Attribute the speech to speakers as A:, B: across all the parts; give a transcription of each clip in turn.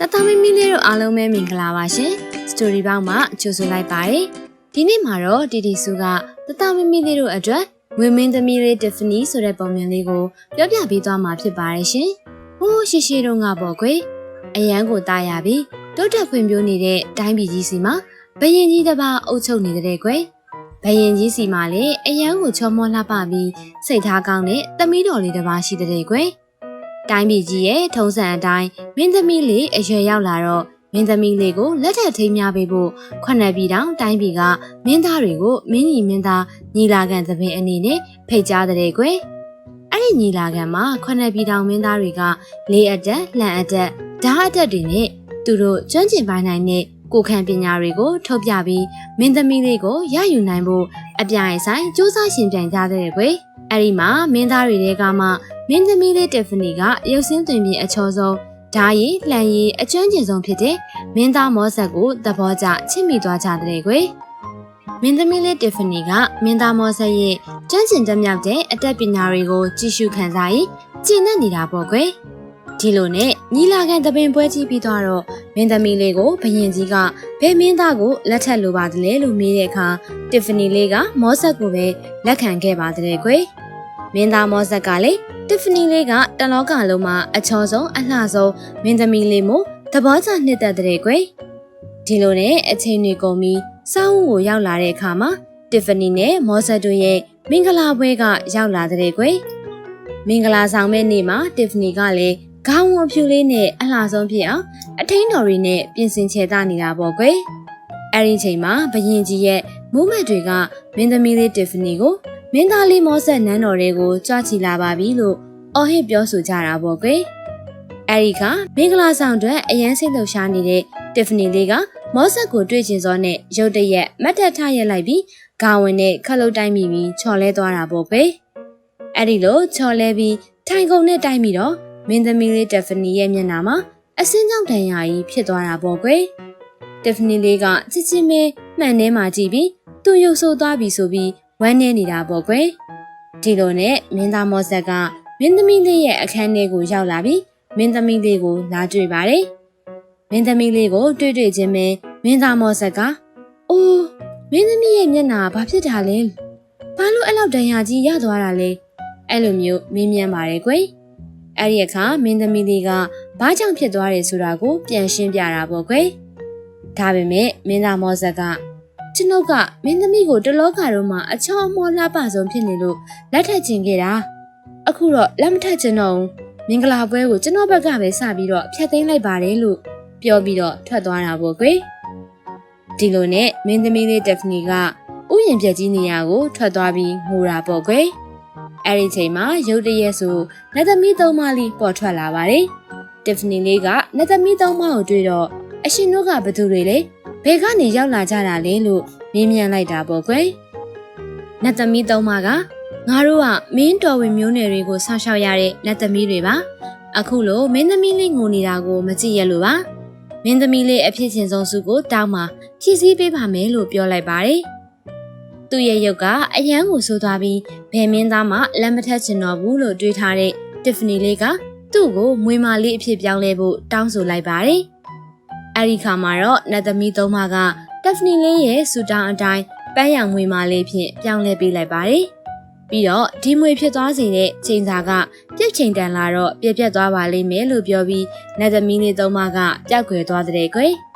A: တသမမီလေးတို့အားလုံးပဲမင်္ဂလာပါရှင်စတိုရီဘောက်မှာကြိုဆိုလိုက်ပါတယ်ဒီနေ့မှာတော့တီတီစုကတသမမီလေးတို့အတွက်ဝင်းမင်းသမီးလေးတီဖနီဆိုတဲ့ပုံမြင်လေးကိုပြောပြပေးသွားမှာဖြစ်ပါတယ်ရှင်ဟိုးရှိရှိတော့ငါပေါ့ကွယ်အရန်ကိုတားရပြီတိုးတက်ဖွံ့ဖြိုးနေတဲ့တိုင်းပြည်ကြီးစီမှာဘယင်ကြီးတစ်ပါးအုပ်ချုပ်နေတဲ့ကွယ်ဘယင်ကြီးစီမှာလည်းအရန်ကိုချောမောလှပပြီးစိတ်ထားကောင်းတဲ့သမီးတော်လေးတစ်ပါးရှိတဲ့ကွယ် တိုင်းပြည်ကြီးရဲ့ထုံးစံအတိုင်းမင်းသမီးလေးအရွယ်ရောက်လာတော့မင်းသမီးလေးကိုလက်ထပ်ထိမ်းများပေးဖို့ခွနက်ပြည်တောင်တိုင်းပြည်ကမင်းသားတွေကိုမင်းကြီးမင်းသားညီလာခံသဘင်အနေနဲ့ဖိတ်ကြားတဲ့ကွယ်အဲ့ဒီညီလာခံမှာခွနက်ပြည်တောင်မင်းသားတွေကလေးအတက်လှန်အတက်ဓာတ်အတက်တွေနဲ့သူတို့ကျွမ်းကျင်ပိုင်းနိုင်တဲ့ကိုခံပညာတွေကိုထုတ်ပြပြီးမင်းသမီးလေးကိုရယူနိုင်ဖို့အပြိုင်ဆိုင်စူးစမ်းရှင်ပြိုင်ကြတဲ့ကွယ် အဲ့ဒီမှာမင်းသားတွေတဲကမှမင်းသမီးလေးတက်ဖနီကရုပ်စင်းသွင်ပြင်အချောဆုံးဓာရီလှန်ရီအကျွမ်းကျင်ဆုံးဖြစ်တဲ့မင်းသားမောဆက်ကိုသဘောကျချစ်မိသွားကြတဲ့ကွယ်မင်းသမီးလေးတက်ဖနီကမင်းသားမောဆက်ရဲ့ကျွမ်းကျင်တတ်မြောက်တဲ့အတတ်ပညာတွေကိုကြည့်ရှုခံစားရင်ကျင့်တတ်နေတာပေါ့ကွယ် ဒီလိုနဲ့ညီလာခံတပင်ပွဲကြီးပြီးတော့မင်းသမီးလေးကိုဘယင်ကြီးကဘယ်မင်းသားကိုလက်ထပ်လိုပါသလဲလို့မေးတဲ့အခါတစ်ဖနီလေးကမောဆက်ကိုပဲလက်ခံခဲ့ပါတဲ့ကွယ်မင်းသားမောဆက်ကလည်းတစ်ဖနီလေးကတလောကလုံးမှာအချောဆုံးအလှဆုံးမင်းသမီးလေးမို့သဘောကျနှစ်သက်တဲ့ကွယ်ဒီလိုနဲ့အချိန်တွေကုန်ပြီးစောင်းကိုရောက်လာတဲ့အခါမှာတစ်ဖနီနဲ့မောဆက်တို့ရဲ့မင်္ဂလာပွဲကရောက်လာတဲ့ကွယ်မင်္ဂလာဆောင်မဲ့နေ့မှာတစ်ဖနီကလည်း ခေါင်းဝဖြူလေးနဲ့အလှဆုံးဖြစ်အောင်အထင်းတော်တွေနဲ့ပြင်ဆင်ချေတာနေတာပေါ့ကွယ်အဲ့ဒီချိန်မှာဘယင်ကြီးရဲ့မူးမက်တွေကမင်းသမီးလေးတစ်ဖနီကိုမင်းသားလေးမောဆက်နန်းတော်တွေကိုကြွချီလာပါပြီလို့အော်ဟစ်ပြောဆိုကြတာပေါ့ကွယ်အဲ့ဒီကမင်္ဂလာဆောင်အတွက်အရန်စိတ်လှုပ်ရှားနေတဲ့တစ်ဖနီလေးကမောဆက်ကိုတွေ့ချင်စောနဲ့ရုတ်တရက်မတ်တက်ထရက်လိုက်ပြီးဂါဝင်နဲ့ခလုတ်တိုင်းမိပြီးချော်လဲသွားတာပေါ့ကွယ်အဲ့ဒီလိုချော်လဲပြီးထိုင်ကုန်နဲ့တိုင်းပြီးတော့ မင်းသမီးလေးတက်ဖနီရဲ့မျက်နှာမှာအစင်းကြောင့်တန်ရာကြီးဖြစ်သွားတာပေါ့ကွယ်တက်ဖနီလေးကချစ်ချင်းမဲမှန်ထဲမှာကြည့်ပြီးသူ့ရုပ်ဆိုးသွားပြီဆိုပြီးဝမ်းနေနေတာပေါ့ကွယ်ဒီလိုနဲ့မင်းသားမောဆက်ကမင်းသမီးလေးရဲ့အခန်းထဲကိုရောက်လာပြီးမင်းသမီးလေးကိုလာတွေ့ပါတယ်မင်းသမီးလေးကိုတွေ့တွေ့ချင်းပဲမင်းသားမောဆက်ကအိုးမင်းသမီးရဲ့မျက်နှာဘာဖြစ်တာလဲဘာလို့အဲ့လောက်တန်ရာကြီးရသွားတာလဲအဲ့လိုမျိုးမင်းမြန်းပါတယ်ကွယ် အဲ့ဒီအခါမင်းသမီးလေးကဘာကြောင့်ဖြစ်သွားတယ်ဆိုတာကို ပြန်ရှင်းပြတာပေါ့ကွယ်ဒါပေမဲ့မင်းသားမောဆက်ကကျွန်ုပ်ကမင်းသမီးကိုတလောကလုံးမှာအချောအမောလှပဆုံးဖြစ်နေလို့လက်ထပ်ချင်ခဲ့တာအခုတော့လက်မထပ်ချင်တော့ဘူးမင်္ဂလာပွဲကိုကျွန်တော်ဘက်ကပဲစပြီးတော့ဖျက်သိမ်းလိုက်ပါတယ်လို့ပြောပြီးတော့ထွက်သွားတာပေါ့ကွယ်ဒီလိုနဲ့မင်းသမီးလေးတက်ဖနီကဥယျာဉ်ပြက်ကြီးနေရာကိုထွက်သွားပြီးငိုတာပေါ့ကွယ် အဲ့ဒီချိန်မှာရုတ်တရက်ဆိုနတ်သမီးသုံးမလေးပေါ်ထွက်လာပါတယ်တစ်ဖနီလေးကနတ်သမီးသုံးမကိုတွေ့တော့အရှင်တို့ကဘသူတွေလဲဘယ်ကနေရောက်လာကြတာလဲလို့မေးမြန်းလိုက်တာပေါ့ကွယ်နတ်သမီးသုံးမကငါတို့ကမင်းတော်ဝင်မျိုးနယ်တွေကိုဆောက်ရှောက်ရတဲ့နတ်သမီးတွေပါအခုလိုမင်းသမီးလေးငိုနေတာကိုမကြည့်ရလို့ပါမင်းသမီးလေးအဖြစ်ချင်းဆုံးစုကိုတောင်းမှာဖြည့်ဆည်းပေးပါမယ်လို့ပြောလိုက်ပါတယ် သူ့ရဲ့ရုပ်ကအယမ်းကိုဆိုးသွားပြီးဘယ်မင်းသားမှလက်မထက်ချင်တော့ဘူးလို့တွေးထားတဲ့တစ်ဖနီလေးကသူ့ကိုမွေမာလေးအဖြစ်ပြောင်းလဲဖို့တောင်းဆိုလိုက်ပါတယ်။အဲဒီခါမှာတော့နတ်သမီးသုံးပါးကတက်ဖနီလေးရဲ့ဆူတောင်းအတိုင်းပန်းရောင်မွေမာလေးဖြင့်ပြောင်းလဲပေးလိုက်ပါတယ်။ပြီးတော့ဒီမွေဖြစ်သွားစေတဲ့ချိန်စာကပြက်ချိန်တန်လာတော့ပြက်ပြက်သွားပါလိမ့်မယ်လို့ပြောပြီးနတ်သမီးလေးသုံးပါးကပျောက်ကွယ်သွားတဲ့ကွယ်။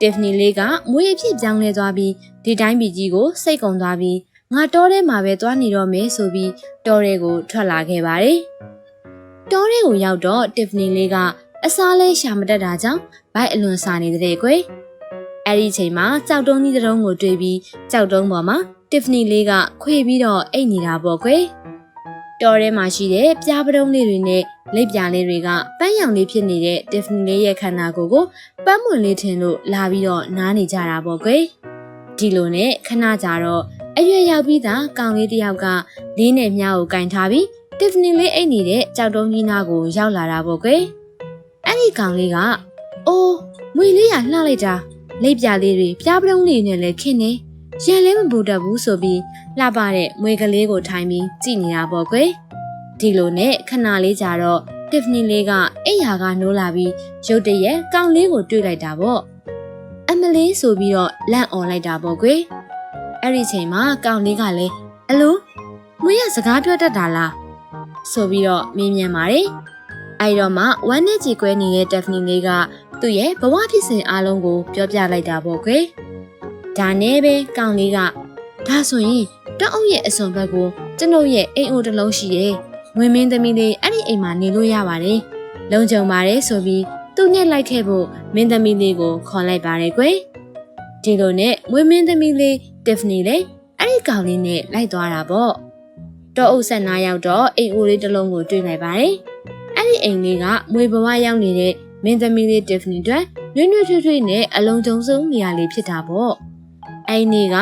A: တစ်ဖနီလေးကမွေအဖြစ်ပြောင်းလဲသွားပြီးဒီတိုင်းပြည်ကြီးကိုစိတ်ကုံသွားပြီးငါတောထဲမှာပဲသွားနေတော့မယ်ဆိုပြီးတောထဲကိုထွက်လာခဲ့ပါတယ်။တောထဲကိုရောက်တော့တစ်ဖနီလေးကအစားလဲရှာမတက်တာကြောင့်ဘိုက်အလွန်စာနေတဲ့ကွယ်။အဲ့ဒီချိန်မှာကြောက်တုံးကြီးတုံးကိုတွေ့ပြီးကြောက်တုံးပေါ်မှာတစ်ဖနီလေးကခွေပြီးတော့အိတ်နေတာပေါ့ကွယ်။ တောထဲမှာရှိတဲ့ပြားပတုံးလေးတွေနဲ့လက်ပြားလေးတွေကပန်းရောင်လေးဖြစ်နေတဲ့တစ်ဖနီလေးရဲ့ခန္ဓာကိုယ်ကိုပန်းမွန်လေးထင်လို့လာပြီးတော့နားနေကြတာပေါ့ကွယ်။ဒီလိုနဲ့ခဏကြာတော့အရွယ်ရောက်ပြီးသားကောင်လေးတစ်ယောက်ကလေးနဲ့မြားကိုကင်ထားပြီးတစ်ဖနီလေးအိတ်နေတဲ့ကြောက်တုံးကြီးနားကိုရောက်လာတာပေါ့ကွယ်အဲ့ဒီကောင်လေးကအိုးမွေလေးရလှလိုက်တာလက်ပြလေးတွေပြားပလုံးလေးနဲ့လည်းခင်းနေရန်လည်းမပူတတ်ဘူးဆိုပြီး လှပတဲ့မွေကလေးကိုထိုင်ပြီးကြည့်နေတာပေါ့ကွယ်ဒီလိုနဲ့ခဏလေးကြာတော့တစ်ဖနီလေးကအိယာကနိုးလာပြီးရုတ်တရက်ကောင်လေးကိုတွေ့လိုက်တာပေါ့အမလေးဆိုပြီးတော့လန့်អော်လိုက်တာပေါ့ကွယ်အဲ့ဒီချိန်မှာကောင်လေးကလည်းအလိုမွေးရစကားပြောတတ်တာလားဆိုပြီးတော့မင်းမြန်ပါတယ်အဲ့တော့မှဝမ်းနဲ့ကြည်ကွဲနေတဲ့တက်ဖနီလေးကသူ့ရဲ့ဘဝဖြစ်စဉ်အလုံးကို ပြောပြလိုက်တာပေါ့ကွယ်ဒါနဲ့ပဲကောင်လေးကဒါဆိုရင် တောက်အုပ်ရဲ့အစွန်ဘက်ကိုကျွန်ုပ်ရဲ့အိမ်အိုတစ်လုံးရှိတယ်ဝင်းမင်းသမီးလေးအဲ့ဒီအိမ်မှာနေလို့ရပါတယ်။လုံခြုံပါတယ်ဆိုပြီးသူ့နဲ့လိုက်ခဲ့ဖို့မင်းသမီးလေးကိုခေါ်လိုက်ပါတယ်ကွယ်။ဒီလိုနဲ့ဝင်းမင်းသမီးလေးတစ်ဖနီလေးအဲ့ဒီကောင်လေးနဲ့လိုက်သွားတာပေါ့။တောအုပ်ဆက်နာရောက်တော့အိမ်အိုလေးတစ်လုံးကိုတွေ့လိုက်ပါတယ်။အဲ့ဒီအိမ်လေးကမွေဘဝရောက်နေတဲ့မင်းသမီးလေးတစ်ဖနီတွေနွေ့နွေ့ထွေးထွေးနဲ့အလုံးစုံဆုံးနေရာလေးဖြစ်တာပေါ့။အဲ့ဒီနေ့က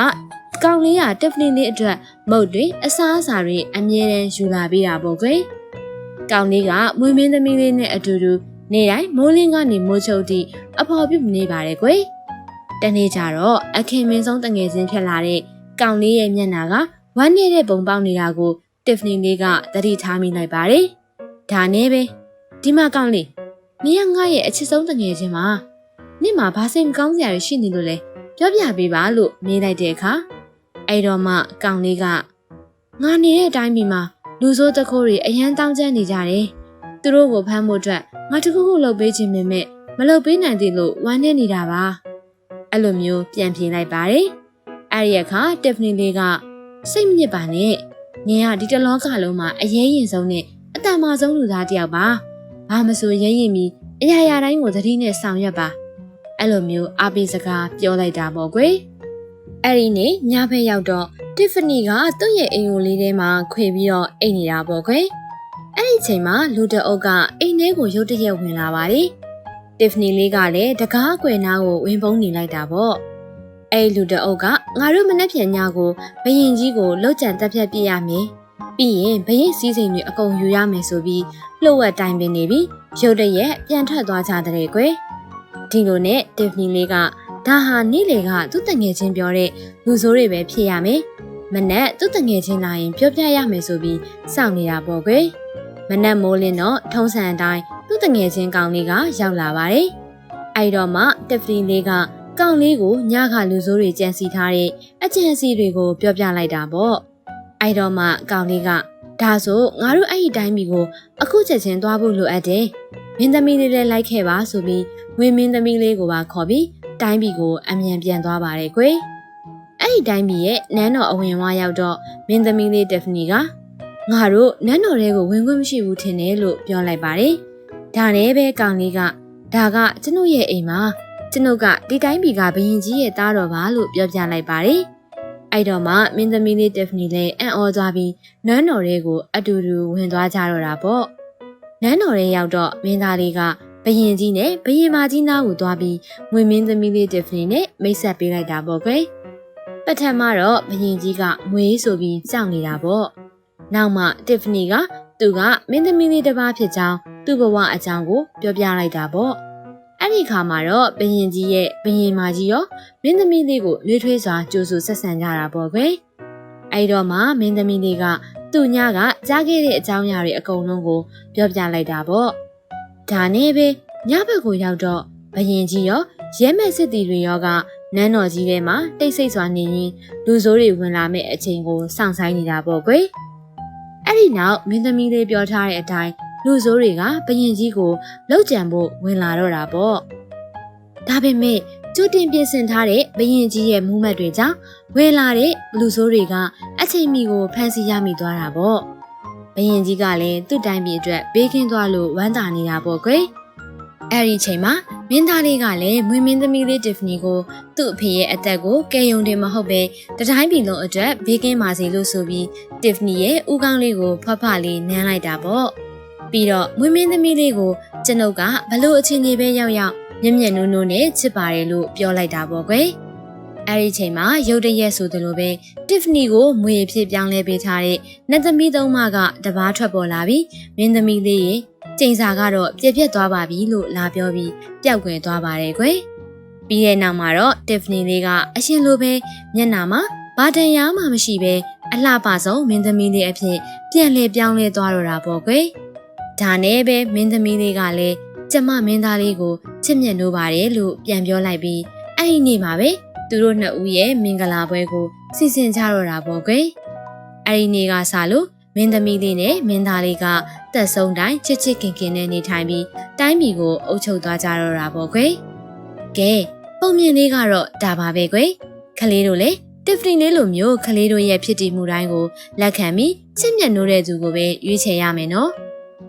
A: ကောင်လေးကတက်ဖလင်းလေးအတွက်မုတ်တွေအစားအစာတွေအမြဲတမ်းယူလာပေးတာပေါ့ကွယ်။ကောင်လေးကမွေးမင်းသမီးလေးနဲ့အတူတူနေတိုင်းမိုးလင်းကနေမိုးချုပ်သည့်အဖော်ပြုနေပါတယ်ကွယ်။တနေ့ကျတော့အခင်မင်းဆုံးတငယ်ချင်းဖြစ်လာတဲ့ကောင်လေးရဲ့မျက်နှာကဝမ်းနေတဲ့ပုံပေါက်နေတာကိုတစ်ဖလင်းလေးကသတိထားမိလိုက်ပါတယ်။ဒါနဲ့ပဲဒီမှာကောင်လေးမင်းကငါ့ရဲ့အချစ်ဆုံးတငယ်ချင်းပါ။နေ့မှာဘာစိတ်မကောင်းစရာတွေရှိနေလို့လဲပြောပြပေးပါလို့မေးလိုက်တဲ့အခါ အဲ့တော့မှကောင်လေးကငါနေတဲ့အတိုင်းပြည်မှာလူဆိုးတခိုးတွေအရန်တောင်းကျမ်းနေကြတယ်။သူတို့ကိုဖမ်းဖို့အတွက်ငါတခုခုလုပ်ပေးခြင်းပေမဲ့မလုပ်ပေးနိုင်သေးလို့ဝမ်းနေနေတာပါ။အဲ့လိုမျိုးပြန်ပြေးလိုက်ပါတယ်။အဲ့ဒီအခါတစ်ဖနီလေးကစိတ်မညစ်ပါနဲ့။ငင်ကဒီတလောကလုံးမှာအရေးရင်ဆုံးနဲ့အတန်မာဆုံးလူသားတစ်ယောက်ပါ။ဘာမဆိုရဲရင်မီအရာရာတိုင်းကိုသတိနဲ့ဆောင်ရွက်ပါ။အဲ့လိုမျိုးအားပေးစကားပြောလိုက်တာပေါ့ကွယ်။ အဲ့ဒီနေ့ညဘက်ရောက်တော့တစ်ဖနီကသူ့ရဲ့အိမ်ကိုလေးထဲမှာခွေပြီးတော့အိတ်နေတာပေါ့ကွယ်အဲ့ဒီချိန်မှာလူတအုပ်ကအိမ်ထဲကိုရုတ်တရက်ဝင်လာပါတယ်တစ်ဖနီလေးကလည်းတကားအကွယ်နားကိုဝင်ပုန်းနေလိုက်တာပေါ့အဲ့လူတအုပ်ကငါတို့မနှက်ပြန်ညကိုဘရင်ကြီးကိုလှုပ်ကြံတက်ဖြတ်ပြရမယ်ပြီးရင်ဘရင်စည်းစိမ်တွေအကုန်ယူရမယ်ဆိုပြီးလှုပ်ဝက်တိုင်ပင်နေပြီးရုတ်တရက်ပြန်ထွက်သွားကြတဲ့ကွယ်ဒီလိုနဲ့တစ်ဖနီလေးက ဒါဟာနေ့လေကသူ့တငယ်ချင်းပြောတဲ့လူဆိုးတွေပဲဖြစ်ရမယ်။မနက်သူ့တငယ်ချင်းလာရင်ပြောပြရမယ်ဆိုပြီးစောင့်နေတာပေါ့ကွယ်။မနက်မိုးလင်းတော့ထုံးစံအတိုင်းသူ့တငယ်ချင်းကောင်လေးကရောက်လာပါတယ်။အဲ့တော့မှတက်ဖလီလေးကကောင်လေးကိုညခလူဆိုးတွေကြံစီထားတဲ့အကြံစီတွေကိုပြောပြလိုက်တာပေါ့။အဲ့တော့မှကောင်လေးကဒါဆိုငါတို့အဲ့ဒီတိုင်းပြည်ကိုအခုချက်ချင်းသွားဖို့လိုအပ်တယ်။မင်းသမီးလေးလည်းလိုက်ခဲ့ပါဆိုပြီးဝင်းမင်းသမီးလေးကိုပါခေါ်ပြီး တိုင်းပြည်ကိုအမြန်ပြန်သွားပါတယ်ကွယ်အဲ့ဒီတိုင်းပြည်ရဲ့နန်းတော်အဝင်ဝါရောက်တော့မင်းသမီးလေးတက်ဖနီကငါတို့နန်းတော်ထဲကိုဝင်ခွင့်မရှိဘူးထင်တယ်လို့ပြောလိုက်ပါတယ်ဒါနဲ့ပဲကောင်လေးကဒါကကျွန်ုပ်ရဲ့အိမ်မှာကျွန်ုပ်ကဒီတိုင်းပြည်ကဘရင်ကြီးရဲ့သားတော်ပါလို့ပြောပြလိုက်ပါတယ်အဲ့တော့မှမင်းသမီးလေးတက်ဖနီလည်းအံ့ဩသွားပြီးနန်းတော်ထဲကိုအတူတူဝင်သွားကြတော့တာပေါ့နန်းတော်ထဲရောက်တော့မင်းသားလေးက ဘရင်ကြီးနဲ့ဘရင်မကြီးနားကိုသွားပြီးငွေမင်းသမီးလေးတစ်ဖလင်းနဲ့မိတ်ဆက်ပေးလိုက်တာပေါ့ကွယ်ပထမတော့ဘရင်ကြီးကငွေဆိုပြီးကြောက်နေတာပေါ့နောက်မှတစ်ဖနီကသူကမင်းသမီးလေးတစ်ပါးဖြစ်ကြောင်းသူ့ဘဝအကြောင်းကိုပြောပြလိုက်တာပေါ့အဲ့ဒီခါမှာတော့ဘရင်ကြီးရဲ့ဘရင်မကြီးရောမင်းသမီးလေးကိုနှွေးထွေးစွာကြိုးဆူဆက်ဆံကြတာပေါ့ကွယ်အဲ့တော့မှမင်းသမီးလေးကသူ့ညကကြားခဲ့တဲ့အကြောင်းအရာတွေအကုန်လုံးကိုပြောပြလိုက်တာပေါ့ ဒါနဲ့ပဲညဘက်ကိုရောက်တော့ဘရင်ကြီးရောရဲမဲ့စစ်တီတွေရောကနန်းတော်ကြီးထဲမှာတိတ်ဆိတ်စွာနေရင်လူဆိုးတွေဝင်လာမဲ့အချိန်ကိုစောင့်ဆိုင်နေတာပေါ့ကွယ်အဲ့ဒီနောက်မင်းသမီးလေးပြောထားတဲ့အတိုင်းလူဆိုးတွေကဘရင်ကြီးကိုလောက်ကြံဖို့ဝင်လာတော့တာပေါ့ဒါပေမဲ့ကျူတင်ပြင်ဆင်ထားတဲ့ဘရင်ကြီးရဲ့မူးမတ်တွေကြောင့်ဝယ်လာတဲ့လူဆိုးတွေကအချိန်မီကိုဖမ်းဆီးရမိသွားတာပေါ့ ဘရင်ကြီးကလည်းသူ့တိုင်းပြည်အတွက်ဘေးကင်းသွားလို့ဝမ်းသာနေတာပေါ့ကွယ်အဲ့ဒီချိန်မှာမင်းသားလေးကလည်းမွေးမင်းသမီးလေးတစ်ဖနီကိုသူ့အဖေရဲ့အသက်ကိုကဲယုံတယ်မဟုတ်ပဲတတိုင်းပြည်လုံးအတွက်ဘေးကင်းပါစေလို့ဆိုပြီးတစ်ဖနီရဲ့ဥကောင်းလေးကိုဖွက်ဖလေးနမ်းလိုက်တာပေါ့ပြီးတော့မွေးမင်းသမီးလေးကိုကျွန်ုပ်ကဘလို့အချင်းကြီးပဲရောက်ရောက်မျက်မျက်နှုံနှုံနဲ့ချစ်ပါတယ်လို့ပြောလိုက်တာပေါ့ကွယ် အဲ့ဒီချိန်မှာရုတ်တရက်ဆိုသလိုပဲတစ်ဖနီကိုမွေဖြစ်ပြောင်းလဲပေးထားတဲ့နှစ်သမီးသုံးမကတပားထွက်ပေါ်လာပြီးမင်းသမီးလေးရဲ့ကျိန်စာကတော့ပြက်ပြက်သွားပါပြီလို့လာပြောပြီးပျောက်ကွယ်သွားပါတယ်ကွယ်ပြီးတဲ့နောက်မှာတော့တစ်ဖနီလေးကအရှင်လိုပဲမျက်နာမှာဘာတန်ရာမှမရှိပဲအလှပဆုံးမင်းသမီးလေးအဖြစ်ပြန်လဲပြောင်းလဲသွားတော့တာပေါ့ကွယ်ဒါနဲ့ပဲမင်းသမီးလေးကလည်းကျမမင်းသားလေးကိုချစ်မြတ်နိုးပါတယ်လို့ပြန်ပြောလိုက်ပြီးအဲ့ဒီနေ့မှာပဲ သူတို့နှစ်ဦးရဲ့မင်္ဂလာပွဲကိုစီစဉ်ကြတော့တာပေါ့ကွယ်အဲ့ဒီနေ့ကစလို့မင်းသမီးလေးနဲ့မင်းသားလေးကတက်ဆုံးတိုင်းချစ်ချစ်ခင်ခင်နဲ့နေထိုင်ပြီးတိုင်းပြည်ကိုအုပ်ချုပ်သွားကြတော့တာပေါ့ကွယ်ကဲပုံမြင်လေးကတော့ဒါပါပဲကွယ်ခလေးတို့လည်းတစ်ဖရီလေးလိုမျိုးခလေးတို့ရဲ့ဖြစ်တည်မှုတိုင်းကိုလက်ခံပြီးချစ်မြတ်နိုးတဲ့သူကိုပဲရွေးချယ်ရမယ်နော်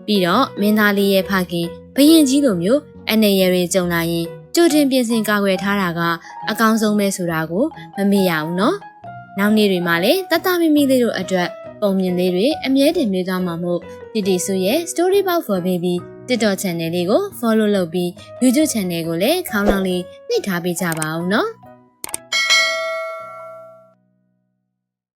A: ပြီးတော့မင်းသားလေးရဲ့ဖခင်ဘရင်ကြီးလိုမျိုးအနေရတွေကြုံလာရင် ကြိုတင်ပြင်ဆင်ကာကွယ်ထားတာကအကောင်းဆုံးပဲဆိုတာကိုမမေ့ရဘူးနော်နောက်နေ့တွေမှာလည်းတတမိမိလေးတို့အတွက်ပုံမြင်လေးတွေအမြဲတမ်းမြဲသွားမှာမို့တီတီဆူရဲ့ Story Box for Baby TikTok channel လေးကို follow လုပ်ပြီး YouTube channel ကိုလည်းခေါင်းလောင်းလေးနှိပ်ထားပေးကြပါဦးနော်